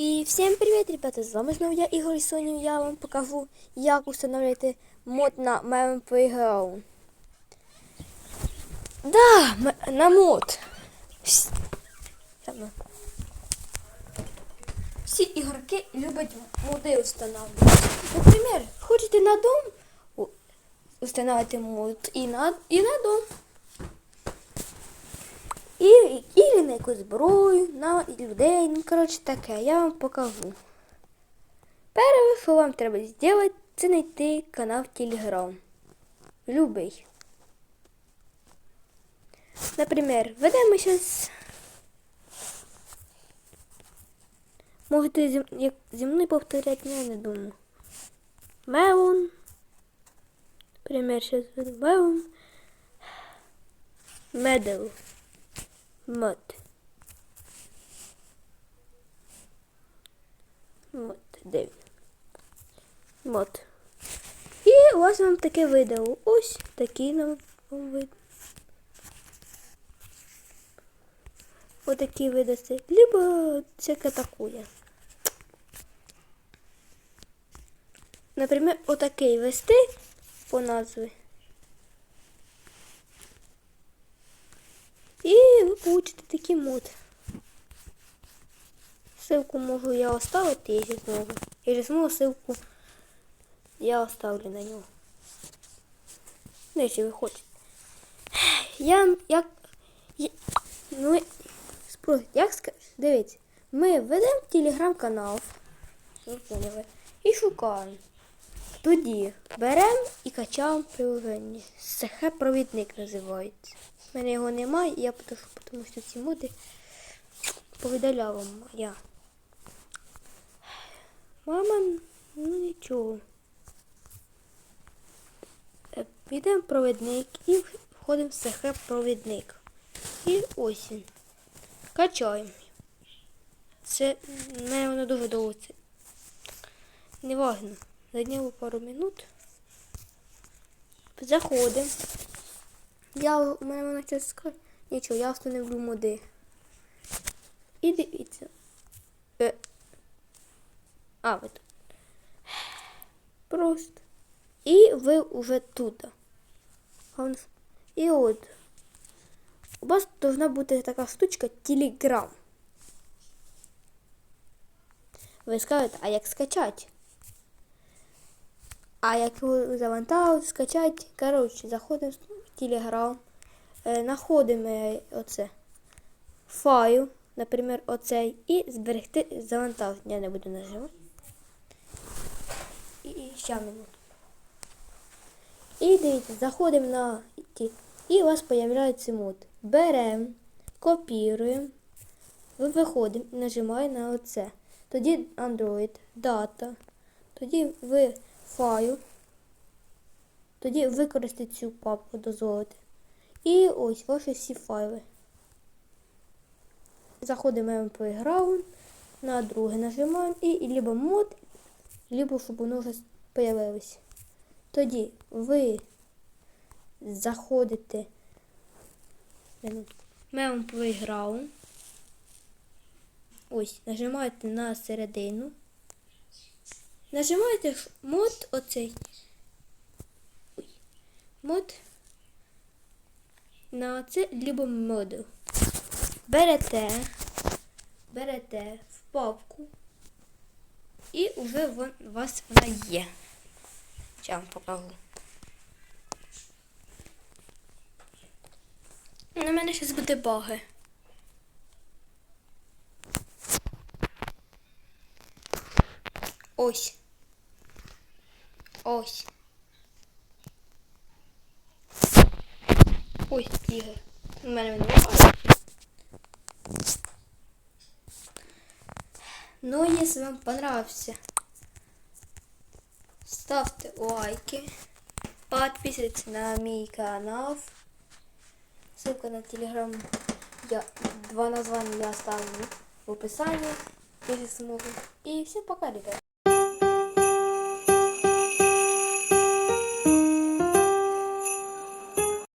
І всім привіт, ребята! З вами знову я Ігор і сьогодні я вам покажу, як установити мод на моєму Playground. Да, на мод. Вс- Ладно. Всі ігроки люблять моди встановлювати. Наприклад, хочете на дом установити мод і на, і на дом. І, і на якусь зброю, на людей, ну, коротше таке, я вам покажу. Перше, що вам треба зробити, це знайти канал Telegram. Любий. Наприклад, ведемо зараз. Можете зі, як, зі мною повторяти, я не думаю. Мелон. Наприклад, зараз веду Мелон. Медал. Мод. Мод. Де він? Мод. І ось вам таке видало. Ось такий нам вам вид. Отакий видасться. Либо всяке такое. Наприклад, отакий вести по назві. І ви получите такий мод. Ссылку можу я оставити, якщо змогу. Якщо змогу, ссылку я оставлю на нього. Ну, якщо ви хочете. Я як. я- Ну, спросить, як сказати? Дивіться, ми ведемо телеграм-канал. Ви поняли. І шукаємо. Тоді беремо і качаємо приложення. СХ провідник називається. У мене його немає, я потушу, тому що ці моди повидаляла вам я. Мама, ну нічого. Е, Підемо в провідник і входимо в СХ провідник. І ось він. Качаємо. Це не воно дуже довго. Це Зайняло пару минут. Заходимо. Я у мене вона щось скаже. Нічого, я встановлю моди. І дивіться. Е. А, ви тут. Просто. І ви вже тут. І от. У вас должна бути така штучка Telegram. Ви скажете, а як скачати? А як його завантажити, скачати, коротше, заходимо в Telegram, е, знаходимо оце файл, наприклад, оцей, і зберегти завантаження. Я не буду нажимати. І, і ще минуту. І дивіться, заходимо на і у вас з'являється мод. Беремо, копіруємо, виходимо і нажимаємо на оце. Тоді Android, дата, тоді ви файл, тоді використати цю папку дозволити. І ось ваші всі файли. Заходимо в Playground, на друге нажимаємо і, либо мод, либо щоб воно вже появилось. Тоді ви заходите минутку, Мем Playground. Ось, нажимаєте на середину. Нажимаєте мод оцей. Мод на це, либо моду. Берете, берете в папку і вже вон, у вас вона є. Сейчас вам покажу. На мене зараз буде баги. Ось. Ось. Ось тігр. У мене він багає. Ну, если вам понравился, ставьте лайки, подписывайтесь на мой канал. Ссылка на телеграм, я, два названия я оставлю в описании, если смогу. И всем пока, ребят.